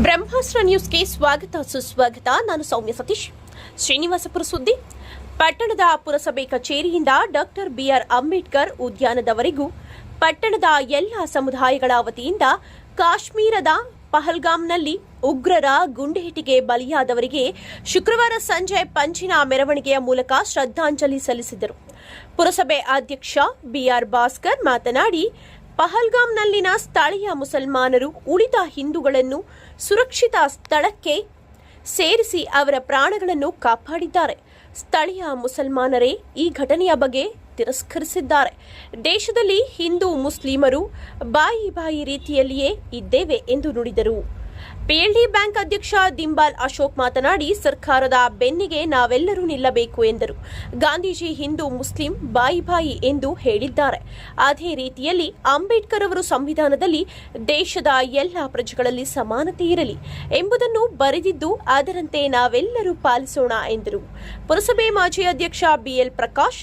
ಬ್ರಹ್ಮಾಸ್ತ್ರ ನ್ಯೂಸ್ಗೆ ಸ್ವಾಗತ, ಸುಸ್ವಾಗತ. ನಾನು ಸೌಮ್ಯ ಸತೀಶ್. ಶ್ರೀನಿವಾಸಪುರ ಸುದ್ದಿ. ಪಟ್ಟಣದ ಪುರಸಭೆ ಕಚೇರಿಯಿಂದ ಡಾಕ್ಟರ್ ಬಿಆರ್ ಅಂಬೇಡ್ಕರ್ ಉದ್ಯಾನದವರೆಗೂ ಪಟ್ಟಣದ ಎಲ್ಲ ಸಮುದಾಯಗಳ ವತಿಯಿಂದ ಕಾಶ್ಮೀರದ ಪಹಲ್ಗಾಮ್ನಲ್ಲಿ ಉಗ್ರರ ಗುಂಡೇಟಿಗೆ ಬಲಿಯಾದವರಿಗೆ ಶುಕ್ರವಾರ ಸಂಜೆ ಪಂಚಿನ ಮೆರವಣಿಗೆಯ ಮೂಲಕ ಶ್ರದ್ಧಾಂಜಲಿ ಸಲ್ಲಿಸಿದರು. ಪುರಸಭೆ ಅಧ್ಯಕ್ಷ ಬಿಆರ್ ಭಾಸ್ಕರ್ ಮಾತನಾಡಿ ಪಹಲ್ಗಾಮ್ನಲ್ಲಿನ ಸ್ಥಳೀಯ ಮುಸಲ್ಮಾನರು ಉಳಿದ ಹಿಂದೂಗಳನ್ನು ಸುರಕ್ಷಿತ ಸ್ಥಳಕ್ಕೆ ಸೇರಿಸಿ ಅವರ ಪ್ರಾಣಗಳನ್ನು ಕಾಪಾಡಿದ್ದಾರೆ. ಸ್ಥಳೀಯ ಮುಸಲ್ಮಾನರೇ, ಈ ಘಟನೆಯ ಬಗ್ಗೆ ತಿರಸ್ಕರಿಸಿದ್ದಾರೆ. ದೇಶದಲ್ಲಿ ಹಿಂದೂ ಮುಸ್ಲಿಮರು ಬಾಯಿ ಬಾಯಿ ರೀತಿಯಲ್ಲಿಯೇ ಇದ್ದೇವೆ ಎಂದು ನುಡಿದರು. ಪಿಎಲ್ಡಿ ಬ್ಯಾಂಕ್ ಅಧ್ಯಕ್ಷ ದಿಂಬಾಲ್ ಅಶೋಕ್ ಮಾತನಾಡಿ, ಸರ್ಕಾರದ ಬೆನ್ನಿಗೆ ನಾವೆಲ್ಲರೂ ನಿಲ್ಲಬೇಕು ಎಂದರು. ಗಾಂಧೀಜಿ ಹಿಂದೂ ಮುಸ್ಲಿಂ ಬಾಯಿ ಬಾಯಿ ಎಂದು ಹೇಳಿದ್ದಾರೆ. ಅದೇ ರೀತಿಯಲ್ಲಿ ಅಂಬೇಡ್ಕರ್ ಅವರು ಸಂವಿಧಾನದಲ್ಲಿ ದೇಶದ ಎಲ್ಲ ಪ್ರಜೆಗಳಲ್ಲಿ ಸಮಾನತೆ ಇರಲಿ ಎಂಬುದನ್ನು ಬರೆದಿದ್ದು, ಅದರಂತೆ ನಾವೆಲ್ಲರೂ ಪಾಲಿಸೋಣ ಎಂದರು. ಪುರಸಭೆ ಮಾಜಿ ಅಧ್ಯಕ್ಷ ಬಿಎಲ್ ಪ್ರಕಾಶ್,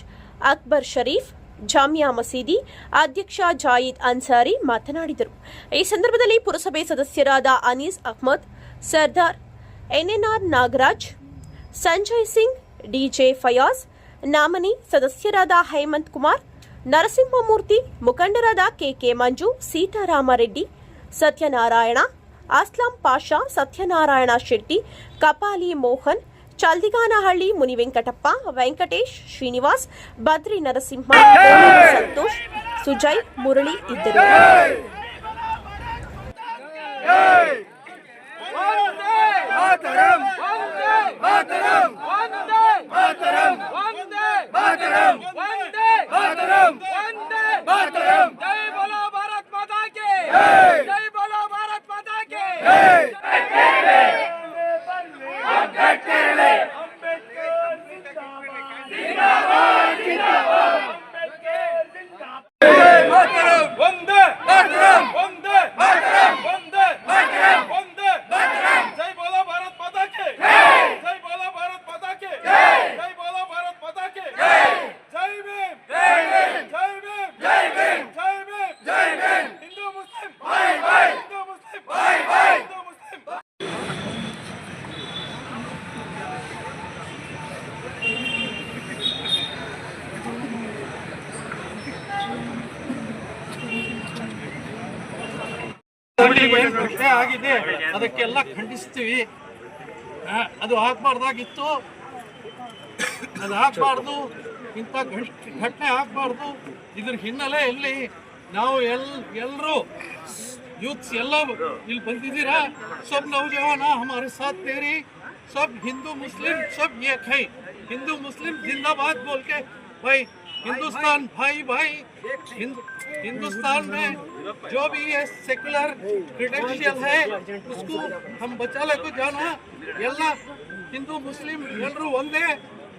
ಅಕ್ಬರ್ ಶರೀಫ್ ಜಾಮಿಯಾ ಮಸೀದಿ ಅಧ್ಯಕ್ಷ ಜಾಯಿದ್ ಅನ್ಸಾರಿ ಮಾತನಾಡಿದರು. ಈ ಸಂದರ್ಭದಲ್ಲಿ ಪುರಸಭೆ ಸದಸ್ಯರಾದ ಅನೀಸ್ ಅಹ್ಮದ್, ಸರ್ದಾರ್ ಎನ್ಎನ್ಆರ್ ನಾಗರಾಜ್, ಸಂಜಯ್ ಸಿಂಗ್, ಡಿಜೆ ಫಯಾಜ್, ನಾಮನಿ ಸದಸ್ಯರಾದ ಹೇಮಂತ್ ಕುಮಾರ್, ನರಸಿಂಹಮೂರ್ತಿ, ಮುಖಂಡರಾದ ಕೆಕೆ ಮಂಜು, ಸೀತಾರಾಮರೆಡ್ಡಿ, ಸತ್ಯನಾರಾಯಣ, ಅಸ್ಲಾಂ ಪಾಷಾ, ಸತ್ಯನಾರಾಯಣ ಶೆಟ್ಟಿ, ಕಪಾಲಿ ಮೋಹನ್ ಚಲ್ದಿಗಾನಹಳ್ಳಿ ಮುನಿವೆಂಕಟಪ್ಪ ವೆಂಕಟೇಶ್ ಶ್ರೀನಿವಾಸ್ ಬದ್ರಿ ನರಸಿಂಹ ಸಂತೋಷ್ ಸುಜಯ್ ಮುರಳಿ ಇದ್ದರು. ಮಾತರಂ! ಮಾತರಂ! ಕಮಿಟಿಗೆ ಆಗಿದೆ. ಅದಕ್ಕೆಲ್ಲ ಖಂಡಿಸ್ತೀವಿ. ಅದು ಆಗ್ಬಾರ್ದಾಗಿತ್ತು. ಅದು ಆಗ್ಬಾರ್ದು. ಇಂಥ ಘಟನೆ ಆಗ್ಬಾರ್ದು. ಇದ್ರ ಹಿನ್ನೆಲೆಯಲ್ಲಿ ನಾವು ಎಲ್ ಎಲ್ಲರೂ ಯೂತ್ಸ್ ಎಲ್ಲ ಇಲ್ಲಿ ಬಂದಿದ್ದೀರಾ? ಸಬ್ ನೌಜವಾನ ಹಮಾರ ಸಾಥ್ ತೇರಿ ಸಬ್ ಹಿಂದೂ ಮುಸ್ಲಿಂ, ಸಬ್ ಏಕ್. ಹೈ ಹಿಂದೂ ಮುಸ್ಲಿಂ ಜಿಂದಾಬಾದ್ ಬೋಲ್ಕೆ. ಬೈ हिंदुस्तान भाई भाई हिंद- हिंदुस्तान में जो भी ये सेक्युलर क्रिडेंशियल है उसको हम बचा लेको जाना ಎಲ್ಲ ಹಿಂದೂ ಮುಸ್ಲಿಂ ಎಲ್ಲರೂ ಒಂದೇ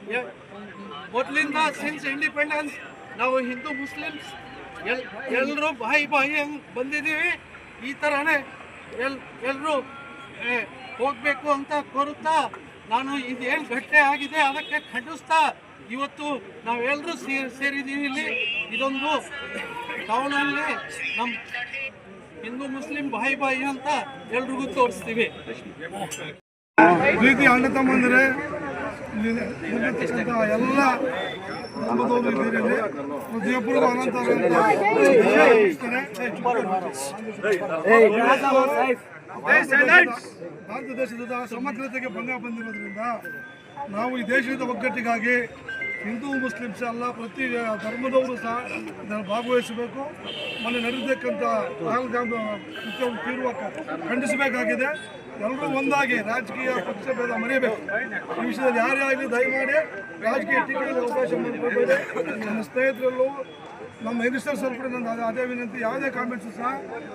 ಯ- ಮೊದಲಿಂದ ಸಿನ್ಸ್ ಇಂಡಿಪೆಂಡೆನ್ಸ್ ನಾವು ಹಿಂದೂ ಮುಸ್ಲಿಮ್ಸ್ ಎಲ್ ಎಲ್ಲರೂ ಬಾಯಿ ಬಾಯಿ ಹಂಗೆ ಬಂದಿದ್ದೀವಿ ಈ ಥರನೇ ಎಲ್ ಎಲ್ಲರೂ ಹೋಗಬೇಕು ಅಂತ ಕೋರುತ್ತಾ ನಾನು ಇದೇನು ಘಟನೆ ಆಗಿದೆ ಅದಕ್ಕೆ ಖಂಡಿಸ್ತಾ ಇವತ್ತು ನಾವೆಲ್ಲರೂ ಸೇರಿ ಸೇರಿದ್ದೀವಿ ಇಲ್ಲಿ. ಇದೊಂದು ಟೌನಲ್ಲಿ ನಮ್ಮ ಹಿಂದೂ ಮುಸ್ಲಿಂ ಬಾಯಿ ಬಾಯಿ ಅಂತ ಎಲ್ರಿಗೂ ತೋರಿಸ್ತೀವಿ. ಪ್ರೀತಿ ಅಣ್ಣ ತಮ್ಮಂದರೆ ಎಲ್ಲ ಪ್ರತಿಯೊಬ್ಬರಿಗೂ ಅನಂತ ಭಾರತ ದೇಶದ ಸಮಗ್ರತೆಗೆ ಭಂಗ ಬಂದಿರೋದ್ರಿಂದ ನಾವು ಈ ದೇಶದ ಒಗ್ಗಟ್ಟಿಗಾಗಿ ಹಿಂದೂ ಮುಸ್ಲಿಮ್ಸ್ ಎಲ್ಲ ಪ್ರತಿ ಧರ್ಮದವರು ಸಹ ಇದನ್ನು ಭಾಗವಹಿಸಬೇಕು. ಮೊನ್ನೆ ನಡೆದಿರ್ತಕ್ಕಂಥ ಪಹಲ್ಗಾಮ್ ಕೃತ್ಯವನ್ನು ತೀರುವ ಖಂಡಿಸಬೇಕಾಗಿದೆ. ಎಲ್ಲರೂ ಒಂದಾಗಿ ರಾಜಕೀಯ ಪಕ್ಷ ಭೇದ ಮರೆಯಬೇಕು ಈ ವಿಷಯದಲ್ಲಿ ಯಾರೇ ಆಗಲಿ ದಯಮಾಡಿ ರಾಜಕೀಯ ಟಿಕೆಟ್ ಅವಕಾಶ ಮಾಡಿಕೊಡಬೇಡಿ ನನ್ನ ಸ್ನೇಹಿತರಲ್ಲೂ ನಮ್ಮ ಮಿನಿಸ್ಟರ್ಸ್ ಕೂಡ ನನ್ನ ಅದೇ- ವಿನಂತಿ, ಯಾವುದೇ ಕಾಮೆಂಟ್ಸ್ ಸಹ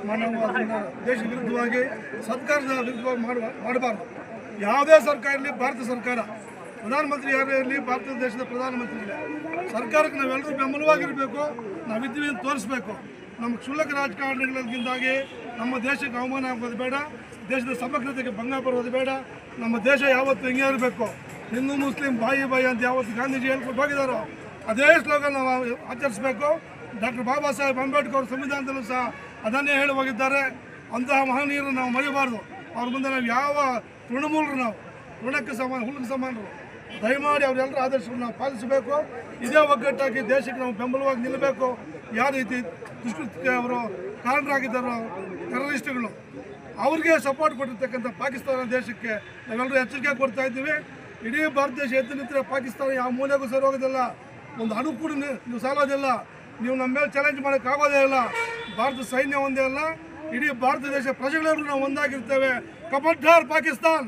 ನಾವು ಅದನ್ನು ದೇಶ ವಿರುದ್ಧವಾಗಿ, ಸರ್ಕಾರದ ವಿರುದ್ಧವಾಗಿ ಮಾಡುವ ಮಾಡಬಾರ್ದು. ಯಾವುದೇ ಸರ್ಕಾರ ಇರಲಿ, ಭಾರತ ಸರ್ಕಾರ. ಪ್ರಧಾನಮಂತ್ರಿ ಯಾರೇ ಇರಲಿ, ಭಾರತ ದೇಶದ ಪ್ರಧಾನಮಂತ್ರಿ ಸರ್ಕಾರಕ್ಕೆ ನಾವೆಲ್ಲರೂ ಬೆಂಬಲವಾಗಿರಬೇಕು, ನಾವಿದ್ದೀವಿ ಅಂತ ತೋರಿಸ್ಬೇಕು. ನಮ್ಮ ಕ್ಷುಲ್ಲಕ ರಾಜಕಾರಣಿಗಳಿಂದಾಗಿ ನಮ್ಮ ದೇಶಕ್ಕೆ ಅವಮಾನ ಆಗೋದು ಬೇಡ, ದೇಶದ ಸಮಗ್ರತೆಗೆ ಭಂಗ ಬರೋದು ಬೇಡ, ನಮ್ಮ ದೇಶ ಯಾವತ್ತು ಹಿಂಗೆ ಇರಬೇಕು? ಹಿಂದೂ, ಮುಸ್ಲಿಂ, ಬಾಯಿ ಬಾಯಿ ಅಂತ ಯಾವತ್ತು ಗಾಂಧೀಜಿ ಹೇಳ್ಕೊಂಡು ಹೋಗಿದ್ದಾರೋ? ಅದೇ ಸ್ಲೋಗನ್ ನಾವು ಆಚರಿಸಬೇಕು. ಡಾಕ್ಟರ್ ಬಾಬಾ ಸಾಹೇಬ್ ಅಂಬೇಡ್ಕರ್ ಸಂವಿಧಾನದಲ್ಲೂ ಸಹ ಅದನ್ನೇ ಹೇಳಿ ಹೋಗಿದ್ದಾರೆ. ಅಂತಹ ಮಹನೀಯರು ನಾವು ಮರಿಬಾರ್ದು. ಅವ್ರ ಮುಂದೆ ನಾವು ಯಾವ ತೃಣಮೂಲರು ನಾವು, ಋಣಕ್ಕೆ ಸಮಾನ ಹುಲ್ಗೆ ಸಮಾನರು. ದಯಮಾಡಿ ಅವರೆಲ್ಲರ ಆದರ್ಶವನ್ನು ನಾವು ಪಾಲಿಸಬೇಕು. ಇದೇ ಒಗ್ಗಟ್ಟಾಗಿ ದೇಶಕ್ಕೆ ನಾವು ಬೆಂಬಲವಾಗಿ ನಿಲ್ಲಬೇಕು. ಯಾವ ರೀತಿ ದುಷ್ಕೃತ್ಯಕ್ಕೆ ಅವರು ಕಾರಣರಾಗಿದ್ದಾರೋ ಟೆರರಿಸ್ಟ್ಗಳು, ಅವ್ರಿಗೆ ಸಪೋರ್ಟ್ ಕೊಟ್ಟಿರ್ತಕ್ಕಂಥ ಪಾಕಿಸ್ತಾನ ದೇಶಕ್ಕೆ ನಾವೆಲ್ಲರೂ ಎಚ್ಚರಿಕೆ ಕೊಡ್ತಾ ಇದ್ದೀವಿ. ಇಡೀ ಭಾರತ ದೇಶ ಎದ್ದು ನಿಂತರೆ ಪಾಕಿಸ್ತಾನ ಯಾವ ಮೂಲೆಗೂ ಸರಿ ಹೋಗೋದಿಲ್ಲ ಒಂದು ಅಣು ಕೂಡ ನೀವು ಸಾಲೋದಿಲ್ಲ. ನೀವು ನಮ್ಮ ಮೇಲೆ ಚಾಲೆಂಜ್ ಮಾಡೋಕ್ಕಾಗೋದೇ ಇಲ್ಲ. ಭಾರತ ಸೈನ್ಯ ಒಂದೇ ಅಲ್ಲ ಇಡೀ ಭಾರತ ದೇಶ ಪ್ರಜೆಗಳೆಲ್ಲರೂ ನಾವು ಒಂದಾಗಿರ್ತೇವೆ. ಕಬಡ್ಡಾರ್ ಪಾಕಿಸ್ತಾನ್.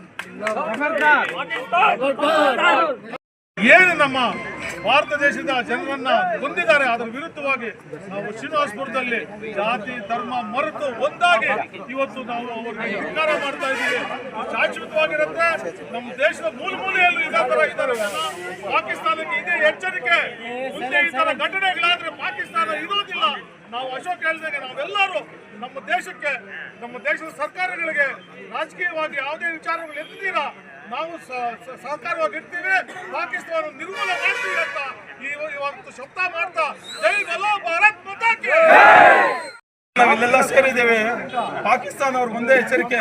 ಏನು ನಮ್ಮ ಭಾರತ ದೇಶದ ಜನರನ್ನ ಹೊಂದಿದ್ದಾರೆ. ಅದರ ವಿರುದ್ಧವಾಗಿ ನಾವು ಶ್ರೀನಿವಾಸಪುರದಲ್ಲಿ ಜಾತಿ, ಧರ್ಮ, ಮರೆತು ಒಂದಾಗಿ ಇವತ್ತು ನಾವು ಅವರಿಗೆ ಧಿಕ್ಕಾರ ಮಾಡ್ತಾ ಇದ್ದೀವಿ. ಶಾಶ್ವತವಾಗಿರುತ್ತೆ. ನಮ್ಮ ದೇಶದ ಮೂಲ ಮೂಲೆಯಲ್ಲಿ ಇದೇ ಇದ್ದಾರೆ. ಪಾಕಿಸ್ತಾನಕ್ಕೆ ಇದೇ ಎಚ್ಚರಿಕೆ. ಮುಂದೆ ಈ ತರ ಘಟನೆಗಳಾದ್ರೆ ಪಾಕಿಸ್ತಾನ ಇರೋದಿಲ್ಲ. ನಾವು ಅಶೋಕ್ ಹೇಳಿದಾಗ ನಾವೆಲ್ಲರೂ ನಮ್ಮ ದೇಶಕ್ಕೆ, ನಮ್ಮ ದೇಶದ ಸರ್ಕಾರಗಳಿಗೆ ರಾಜಕೀಯವಾಗಿ ಯಾವುದೇ ವಿಚಾರಗಳು ಎತ್ತಿದ್ದೀರಾ ನಾವು ಸಹಕಾರವಾಗಿರ್ತೀವಿ. ಪಾಕಿಸ್ತಾನ ನಿರ್ಮೂಲ ಮಾಡ್ತೀವಿ ಅಂತ ಈ- ಇವತ್ತು ಶಬ್ದ ಮಾಡ್ತಾ ಜೈ ಬಲೋ ಭಾರತ್ ಮಾತಾಕ್ಕೆ ನಾವಿಲ್ಲೆಲ್ಲ ಸೇರಿದ್ದೇವೆ. ಪಾಕಿಸ್ತಾನ ಅವ್ರ ಮುಂದೆ ಎಚ್ಚರಿಕೆ.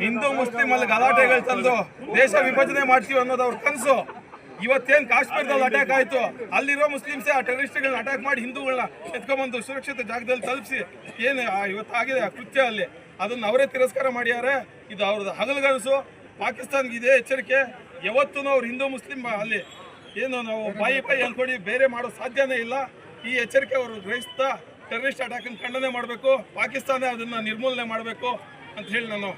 ಹಿಂದೂ, ಮುಸ್ಲಿಂ ಅಲ್ಲಿ ಗಲಾಟೆಗಳು ತಂದು ದೇಶ ವಿಭಜನೆ ಮಾಡ್ತೀವಿ ಅನ್ನೋದು ಅವ್ರ ಕನಸು. ಇವತ್ತೇನ್ ಕಾಶ್ಮೀರದಲ್ಲಿ ಅಟ್ಯಾಕ್ ಆಯ್ತು? ಅಲ್ಲಿರೋ ಮುಸ್ಲಿಮ್ಸೇ ಆ ಟೆರರಿಸ್ಟ್ಗಳನ್ನ ಅಟ್ಯಾಕ್ ಮಾಡಿ ಹಿಂದೂಗಳನ್ನ ಎತ್ಕೊಂಡ್ಬಂದು ಸುರಕ್ಷಿತ ಜಾಗದಲ್ಲಿ ತಲುಪಿಸಿ. ಏನು ಇವತ್ತು ಆಗಿದೆ ಆ ಕೃತ್ಯ ಅಲ್ಲಿ. ಅದನ್ನ ಅವರೇ ತಿರಸ್ಕಾರ ಮಾಡ್ಯಾರೆ. ಇದು ಅವ್ರದ್ದು ಹಗಲುಗನಸು. ಪಾಕಿಸ್ತಾನ್ಗೆ ಇದೇ ಎಚ್ಚರಿಕೆ. ಯಾವತ್ತೂ ಅವ್ರು ಹಿಂದೂ ಮುಸ್ಲಿಂ ಅಲ್ಲಿ ಏನು ನಾವು ಬಾಯಿ ಬಾಯಿ ಅನ್ಕೊಂಡು ಬೇರೆ ಮಾಡೋ ಸಾಧ್ಯನೇ ಇಲ್ಲ. ಈ ಎಚ್ಚರಿಕೆ ಅವರು ಗ್ರಹಿಸ್ತಾ ಟೆರರಿಸ್ಟ್ ಅಟ್ಯಾಕ್ ಖಂಡನೆ ಮಾಡಬೇಕು. ಪಾಕಿಸ್ತಾನ ಅದನ್ನ ನಿರ್ಮೂಲನೆ ಮಾಡಬೇಕು ಅಂತ ಹೇಳಿ ನಾನು